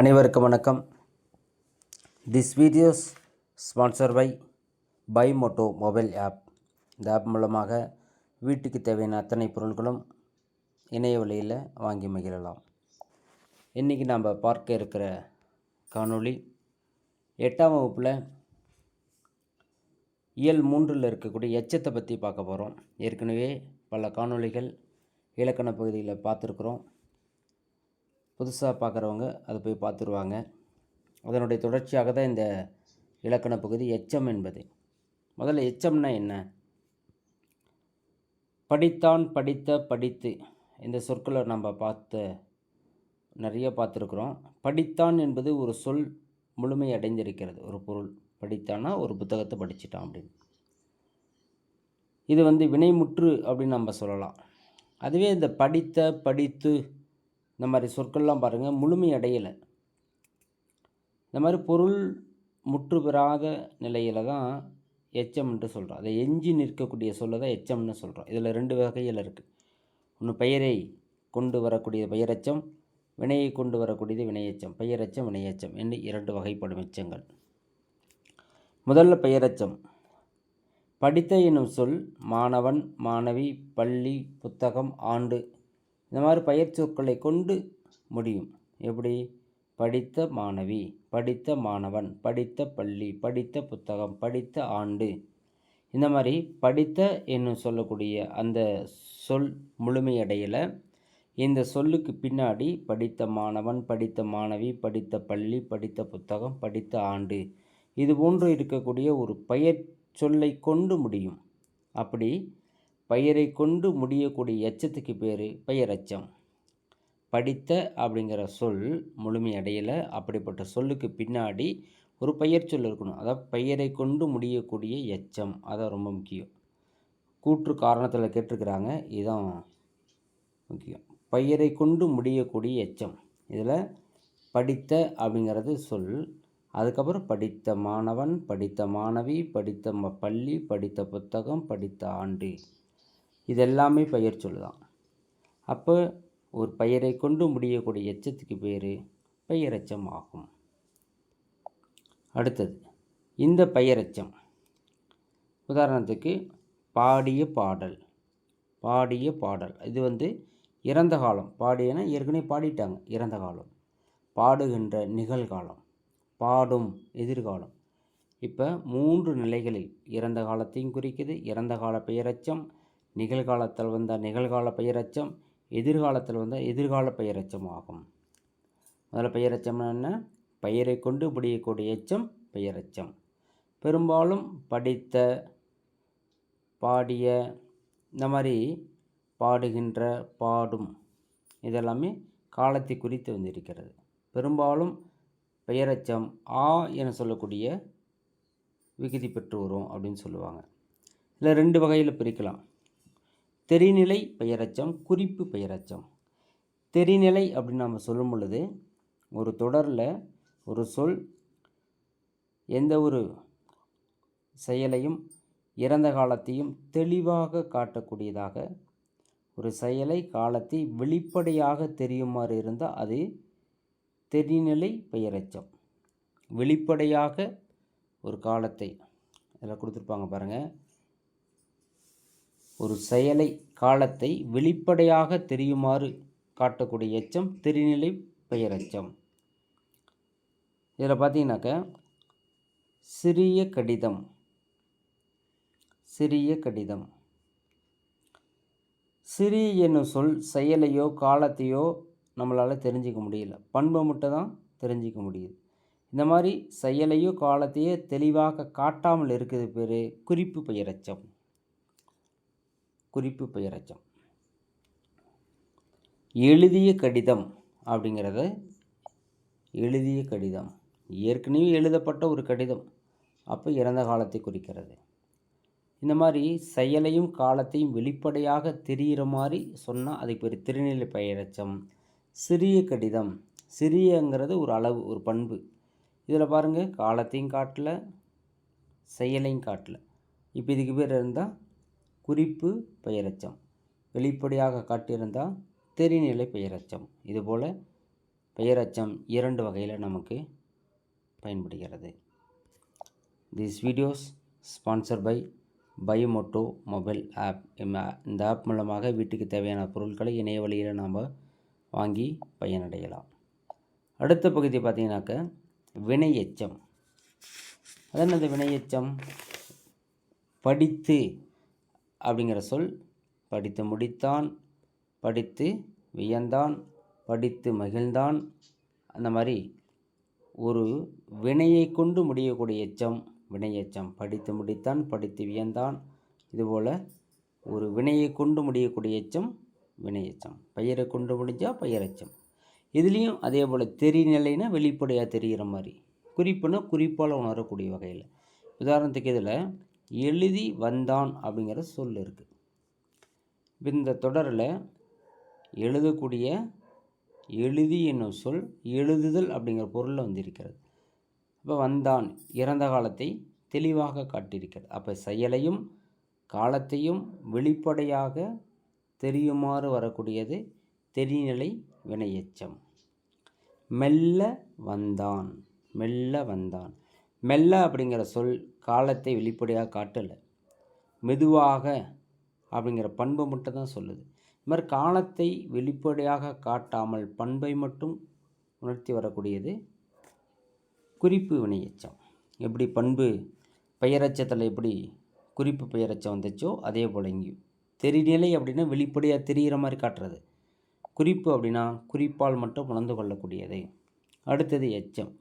அனைவருக்கும் வணக்கம். This videos sponsor by by Moto mobile app இந்த ஆப் மூலமாக வீட்டுக்கு தேவையான அத்தனை பொருட்களும் இணைய விலையில் வாங்கி மகிழலாம். இன்றைக்கி நாம் பார்க்க இருக்கிற காணொளி எட்டாம் வகுப்பில் இயல் மூன்றில் இருக்கக்கூடிய எச்சத்தை பற்றி பார்க்க போகிறோம் ஏற்கனவே பல காணொளிகள் இலக்கண பகுதியில் பார்த்துருக்குறோம். புதுசாக பார்க்குறவங்க அதை போய் பார்த்துருவாங்க அதனுடைய தொடர்ச்சியாக தான் இந்த இலக்கண பகுதி எச்சம் என்பது. முதல்ல எச்சம்னா என்ன? படித்தான் படித்த படித்து இந்த சொற்களை நம்ம பார்த்த நிறைய பார்த்துருக்குறோம். படித்தான் என்பது ஒரு சொல் முழுமை அடைந்திருக்கிறது. ஒரு பொருள் படித்தானா ஒரு புத்தகத்தை படிச்சிட்டான் அப்படின்னு. இது வந்து வினைமுற்று அப்படின்னு நம்ம சொல்லலாம். அதுவே இந்த படித்த படித்து இந்த மாதிரி சொற்கள்லாம் பாருங்கள் முழுமை அடையலை. இந்த மாதிரி பொருள் முற்று பெறாத நிலையில் தான் எச்சம்ன்ட்டு சொல்கிறோம் அதை எஞ்சி நிற்கக்கூடிய சொல்ல தான் எச்சம்னு சொல்கிறோம் இதில் ரெண்டு வகையில் இருக்குது ஒன்று பெயரை கொண்டு வரக்கூடிய பெயரெச்சம் வினையை கொண்டு வரக்கூடியது வினையெச்சம் பெயரெச்சம் வினையச்சம் என்று இரண்டு வகைப்படும் எச்சங்கள் முதல்ல பெயரெச்சம் படித்த என்னும் சொல் மாணவன் மாணவி பள்ளி புத்தகம் ஆண்டு இந்த மாதிரி பயிர் சொற்களை கொண்டு முடியும். எப்படி? படித்த மாணவி படித்த மாணவன் படித்த பள்ளி படித்த புத்தகம் படித்த ஆண்டு. இந்த மாதிரி படித்த என்னும் சொல்லக்கூடிய அந்த சொல் முழுமையடையலை. இந்த சொல்லுக்கு பின்னாடி படித்த மாணவன் படித்த மாணவி படித்த பள்ளி படித்த புத்தகம் படித்த ஆண்டு. இது போன்று இருக்கக்கூடிய ஒரு பெயர் சொல்லை கொண்டு முடியும். அப்படி பெயரை கொண்டு முடியக்கூடிய எச்சத்துக்கு பேர் பெயரெச்சம். படித்த அப்படிங்கிற சொல் முழுமையடையலை அப்படிப்பட்ட சொல்லுக்கு பின்னாடி ஒரு பெயர் சொல் இருக்கணும். அதாவது பெயரை கொண்டு முடியக்கூடிய எச்சம். அதான் ரொம்ப முக்கியம். கூற்று காரணத்தில் கேட்டிருக்கிறாங்க. இதுதான் முக்கியம். பெயரை கொண்டு முடியக்கூடிய எச்சம். இதில் படித்த அப்படிங்கிறது சொல். அதுக்கப்புறம் படித்த மாணவன் படித்த மாணவி படித்த ம பள்ளி படித்த புத்தகம் படித்த ஆண்டு. இதெல்லாமே பெயர் சொல் தான் அப்போ ஒரு பெயரை கொண்டு முடியக்கூடிய எச்சத்துக்கு பேர் பெயரச்சம் ஆகும். அடுத்தது இந்த பெயரச்சம். உதாரணத்துக்கு பாடிய பாடல். பாடிய பாடல். இது வந்து இறந்த காலம். பாடியனா ஏற்கனவே பாடிட்டாங்க இறந்த காலம். பாடுகின்ற நிகழ்காலம். பாடும் எதிர்காலம். இப்போ மூன்று நிலைகளில் இறந்த காலத்தையும் குறிக்குது இறந்த கால பெயரச்சம் நிகழ்காலத்தில் வந்த நிகழ்கால பெயரச்சம் எதிர்காலத்தில் வந்த எதிர்கால பெயரச்சம் ஆகும். முதல்ல பெயரச்சம்னா என்ன? பெயரை கொண்டு முடியக்கூடிய எச்சம் பெயரச்சம். பெரும்பாலும் படித்த பாடிய இந்த மாதிரி பாடுகின்ற பாடும் இதெல்லாமே காலத்தை குறித்து வந்திருக்கிறது. பெரும்பாலும் பெயரச்சம் ஆ என சொல்லக்கூடிய விகுதி பெற்று வரும் அப்படின்னு சொல்லுவாங்க. இதில் ரெண்டு வகையில் பிரிக்கலாம். தெரிநிலை பெயரச்சம் குறிப்பு பெயரச்சம். தெரிநிலை அப்படின்னு நம்ம சொல்லும் பொழுது ஒரு தொடரில் ஒரு சொல் எந்த ஒரு செயலையும் இறந்த காலத்தையும் தெளிவாக காட்டக்கூடியதாக ஒரு செயலை காலத்தை வெளிப்படையாக தெரியுமாறு இருந்தால் அது தெரிநிலை பெயரச்சம். வெளிப்படையாக ஒரு காலத்தை இதில் கொடுத்துருப்பாங்க பாருங்கள் ஒரு செயலை காலத்தை வெளிப்படையாக தெரியுமாறு காட்டக்கூடிய எச்சம் திருநிலை பெயரச்சம். இதில் பார்த்தீங்கன்னாக்க சிறிய கடிதம் சிறிய கடிதம். சிறிய என்னும் சொல் செயலையோ காலத்தையோ நம்மளால் தெரிஞ்சிக்க முடியல. பண்பை மட்டும் தான் தெரிஞ்சிக்க முடியுது. இந்த மாதிரி செயலையோ காலத்தையோ தெளிவாக காட்டாமல் இருக்கிறது பேர் குறிப்பு பெயரச்சம். குறிப்பு பெயரச்சம் எழுதிய கடிதம் அப்படிங்கிறத எழுதிய கடிதம். ஏற்கனவே எழுதப்பட்ட ஒரு கடிதம். அப்போ இறந்த காலத்தை குறிக்கிறது. இந்த மாதிரி செயலையும் காலத்தையும் வெளிப்படையாக தெரிகிற மாதிரி சொன்னால் அதுக்கு பேர் திருநிலை பெயரச்சம் சிறிய கடிதம். சிறியங்கிறது ஒரு அளவு ஒரு பண்பு. இதில் பாருங்கள் காலத்தையும் காட்டல செயலையும் காட்டல. இப்போ இதுக்கு பேர் இருந்தால் குறிப்பு பெயரச்சம். வெளிப்படையாக காட்டியிருந்தால் தெரிநிலை பெயரச்சம். இதுபோல் பெயரச்சம் இரண்டு வகையில் நமக்கு பயன்படுகிறது. This videos sponsor by Biomoto mobile app இந்த ஆப் மூலமாக வீட்டுக்கு தேவையான பொருட்களை இணைய வழியில் நாம் வாங்கி பயனடையலாம். அடுத்த பகுதி பார்த்தீங்கன்னாக்க வினை எச்சம் அந்த வினையெச்சம்? படித்து அப்படிங்கிற சொல் படித்து முடித்தான் படித்து வியந்தான் படித்து மகிழ்ந்தான். அந்த மாதிரி ஒரு வினையை கொண்டு முடியக்கூடிய எச்சம் வினையச்சம் படித்து முடித்தான் படித்து வியந்தான். இதுபோல் ஒரு வினையை கொண்டு முடியக்கூடிய எச்சம் வினையச்சம் பயிரை பெயரை கொண்டு முடிஞ்சால் பயிரச்சம் இதுலேயும் அதே போல் தெரிநிலைனா வெளிப்படையாக தெரிகிற மாதிரி. குறிப்புனா குறிப்பால் உணரக்கூடிய வகையில். உதாரணத்துக்கு இதில் எழுதி வந்தான் அப்படிங்கிற சொல் இருக்குது இந்த தொடரில் எழுதக்கூடிய எழுதி என்னும் சொல் எழுதுதல் அப்படிங்கிற பொருளில் வந்திருக்கிறது. இப்போ வந்தான் இறந்த காலத்தை தெளிவாக காட்டியிருக்கிறது. அப்போ செயலையும் காலத்தையும் வெளிப்படையாக தெரியுமாறு வரக்கூடியது தெரிநிலை வினையெச்சம். மெல்ல வந்தான் மெல்ல வந்தான். மெல்ல அப்படிங்கிற சொல் காலத்தை வெளிப்படையாக காட்டலை. மெதுவாக அப்படிங்கிற பண்பை மட்டும் தான் சொல்லுது. இது மாதிரி காலத்தை வெளிப்படையாக காட்டாமல் பண்பை மட்டும் உணர்த்தி வரக்கூடியது குறிப்பு வினையச்சம். எப்படி பண்பு பெயரச்சத்தில் எப்படி குறிப்பு பெயரச்சம் வந்துச்சோ அதே போல் இங்கேயும் தெரிநிலை அப்படின்னா வெளிப்படையாக தெரிகிற மாதிரி காட்டுறது. குறிப்பு அப்படின்னா குறிப்பால் மட்டும் உணர்ந்து கொள்ளக்கூடியது. அடுத்தது எச்சம்.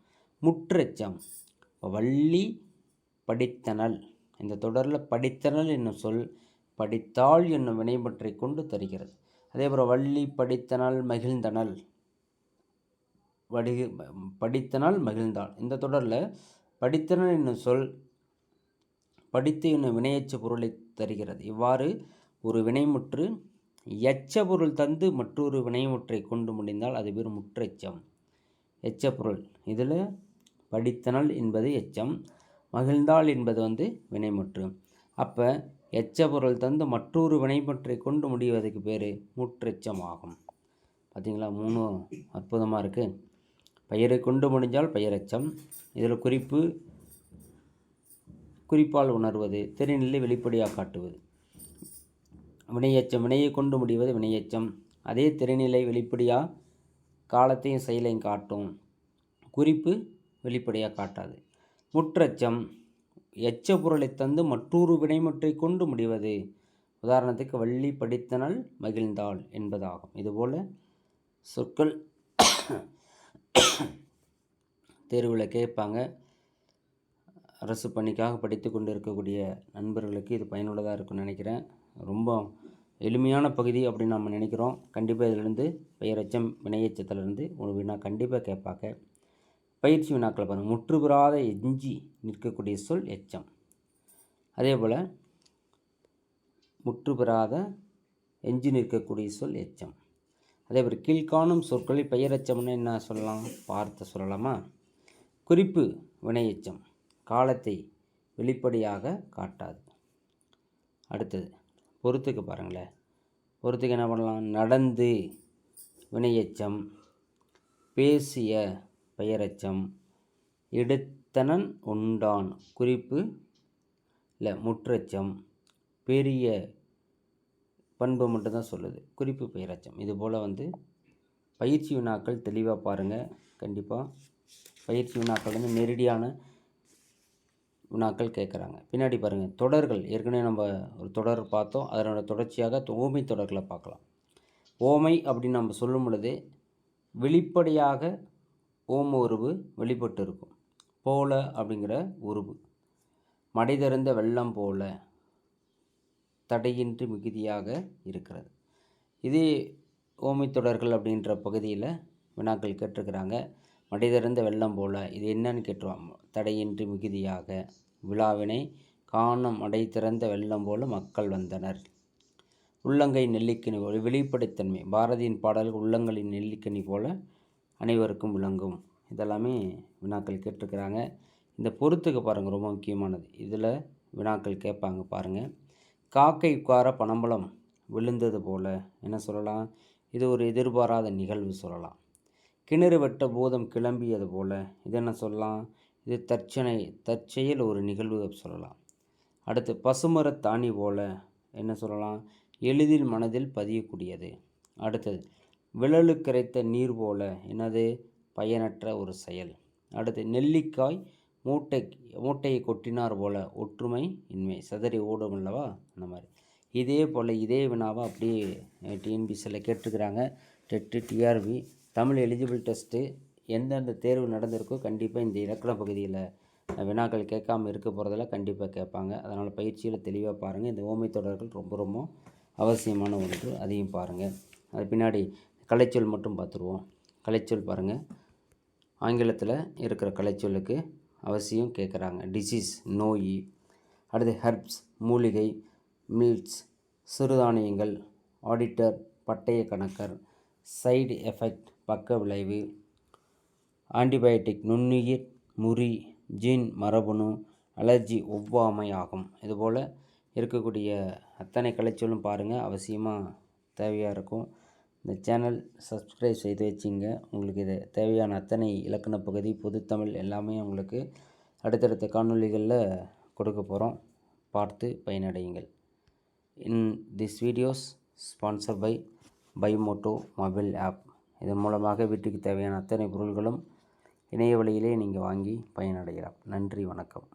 முற்றெச்சம். வள்ளி படித்தனல் இந்த தொடரில் படித்தனல் என்னும் சொல் படித்தாள் என்னும் வினைபற்றை கொண்டு தருகிறது. அதேபோல் வள்ளி படித்தனால் மகிழ்ந்தனல் வடிகு படித்தனால் மகிழ்ந்தாள். இந்த தொடரில் படித்தனல் என்னும் சொல் படித்து என்னும் வினையச்ச பொருளை தருகிறது. இவ்வாறு ஒரு வினைமுற்று எச்ச பொருள் தந்து மற்றொரு வினைமுற்றை கொண்டு முடிந்தால் அது பேர் முற்றெச்சம். எச்ச பொருள். இதில் படித்தனல் என்பது எச்சம். மகிழ்ந்தாள் என்பது வந்து வினைமுற்று. அப்போ எச்ச பொருள் தந்து மற்றொரு வினைமுற்றை கொண்டு முடிவதற்கு பேர் முற்றெச்சம் ஆகும் பார்த்திங்களா மூணு அற்புதமாக இருக்குது பயிரை கொண்டு முடிஞ்சால் பயிரச்சம். இதில் குறிப்பு குறிப்பால் உணர்வது தெரிநிலை வெளிப்படையாக காட்டுவது. வினையச்சம் வினையை கொண்டு முடிவது வினையச்சம். அதே திறநிலை வெளிப்படையாக காலத்தையும் செயலையும் காட்டும். குறிப்பு வெளிப்படையாக காட்டாது. முற்றச்சம் எச்ச பொருளை தந்து மற்றொரு வினைமுற்றை கொண்டு முடிவது. உதாரணத்துக்கு வள்ளி படித்தனால் மகிழ்ந்தாள் என்பதாகும். இதுபோல் சொற்கள் தேர்வில் கேட்பாங்க. அரசு பணிக்காக படித்து கொண்டு இருக்கக்கூடிய நண்பர்களுக்கு இது பயனுள்ளதாக இருக்கும்னு நினைக்கிறேன். ரொம்ப எளிமையான பகுதி அப்படின்னு நம்ம நினைக்கிறோம். கண்டிப்பாக இதிலேருந்து பெயரச்சம் வினையச்சத்திலேருந்து ஒரு வினா கண்டிப்பாக கேட்பாங்க. பயிற்சி வினாக்களை பாருங்கள் முற்றுபெறாத எஞ்சி நிற்கக்கூடிய சொல் எச்சம். அதே போல் முற்றுபெறாத எஞ்சி நிற்கக்கூடிய சொல் எச்சம். அதே போல் கீழ்காணும் சொற்களில் பெயரச்சம்னு என்ன சொல்லலாம்? பார்த்து சொல்லலாமா? குறிப்பு வினையச்சம் காலத்தை வெளிப்படையாக காட்டாது. அடுத்தது பொறுத்துக்கு பாருங்களேன். பொறுத்துக்கு என்ன பண்ணலாம்? நடந்து. வினையச்சம் பேசிய பெயரச்சம் எடுத்தனன் உண்டான். குறிப்பு இல்லை முற்றச்சம். பெரிய பண்பு மட்டும்தான் சொல்லுது. குறிப்பு பெயரச்சம். இதுபோல் வந்து பயிற்சி வினாக்கள் தெளிவாக பாருங்கள் கண்டிப்பாக பயிற்சி வினாக்கள் வந்து நெருடியான வினாக்கள் கேட்குறாங்க பின்னாடி பாருங்கள் தொடர்கள். ஏற்கனவே நம்ம ஒரு தொடர் பார்த்தோம். அதனோட தொடர்ச்சியாக ஓமை தொடர்களை பார்க்கலாம். ஓமை அப்படின்னு நம்ம சொல்லும் பொழுது வெளிப்படையாக ஓம உருவு வெளிப்பட்டு இருக்கும் போல அப்படிங்கிற உருவு. மடை திறந்த வெள்ளம் போல தடையின்றி மிகுதியாக இருக்கிறது. இதே ஓமைத்தொடர்கள் அப்படின்ற பகுதியில் வினாக்கள் கேட்டிருக்கிறாங்க. மடை திறந்த வெள்ளம் போல இது என்னன்னு கேட்டுருவாங்க. தடையின்றி மிகுதியாக விழாவினை காணும் மடை திறந்த வெள்ளம் போல மக்கள் வந்தனர். உள்ளங்கை நெல்லிக்கனி வெளிப்படைத்தன்மை. பாரதியின் பாடல்கள் உள்ளங்களின் நெல்லிக்கனி போல அனைவருக்கும் விளங்கும். இதெல்லாமே வினாக்கள் கேட்டிருக்கிறாங்க. இந்த பொறுத்துக்கு பாருங்கள் ரொம்ப முக்கியமானது. இதில் வினாக்கள் கேட்பாங்க பாருங்கள் காக்கை உட்கார பனம்பழம் விழுந்தது போல். என்ன சொல்லலாம்? இது ஒரு எதிர்பாராத நிகழ்வு சொல்லலாம். கிணறு வெட்ட பூதம் கிளம்பியது போல். இது என்ன சொல்லலாம்? இது தற்சனை தற்செயல் ஒரு நிகழ்வு சொல்லலாம். அடுத்து பசுமரத் தாணி போல். என்ன சொல்லலாம்? எளிதில் மனதில் பதியக்கூடியது. அடுத்தது விழலு கரைத்த நீர் போல என்னது பயனற்ற ஒரு செயல். அடுத்து நெல்லிக்காய் மூட்டை மூட்டையை கொட்டினார் போல ஒற்றுமை இன்மை. சிதறி ஓடும் அல்லவா? அந்த மாதிரி. இதே போல் இதே வினாவை அப்படியே டிஎன்பிசியில் கேட்டிருக்கிறாங்க. TET TRB Tamil eligible test எந்தெந்த தேர்வு நடந்திருக்கோ கண்டிப்பாக இந்த இலக்கண பகுதியில் வினாக்கள் கேட்காம இருக்க போகிறதெல்லாம் கண்டிப்பாக கேட்பாங்க. அதனால் பயிற்சியில் தெளிவாக பாருங்கள் இந்த ஓமை தொடர்கள் ரொம்ப ரொம்ப அவசியமான ஒன்று. அதையும் பாருங்கள் அது பின்னாடி கலைச்சொல் மட்டும் பார்த்துருவோம். கலைச்சொல் பாருங்கள் ஆங்கிலத்தில் இருக்கிற கலைச்சொல்லுக்கு அவசியம் கேட்குறாங்க டிசீஸ் நோய். அடுத்து ஹெர்ப்ஸ் மூலிகை மீட்ஸ் சிறுதானியங்கள் ஆடிட்டர் பட்டய கணக்கர் சைடு எஃபெக்ட் பக்க விளைவு ஆன்டிபயோட்டிக் நுண்ணுயிர் முறி ஜீன் மரபணு அலர்ஜி ஒவ்வாமை ஆகும். இதுபோல் இருக்கக்கூடிய அத்தனை கலைச்சொல்லும் பாருங்கள் அவசியமாக தேவையாக இருக்கும். இந்த சேனல் சப்ஸ்கிரைப் செய்து வச்சிங்க. உங்களுக்கு இது தேவையான அத்தனை இலக்கண பகுதி பொதுத்தமிழ் எல்லாமே உங்களுக்கு அடுத்தடுத்த காணொளிகளில் கொடுக்க போகிறோம் பார்த்து பயனடையுங்கள். In this videos sponsor by Bymoto mobile app இதன் மூலமாக வீட்டுக்கு தேவையான அத்தனை பொருள்களும் இணைய வழியிலே நீங்கள் வாங்கி பயனடையலாம். நன்றி வணக்கம்.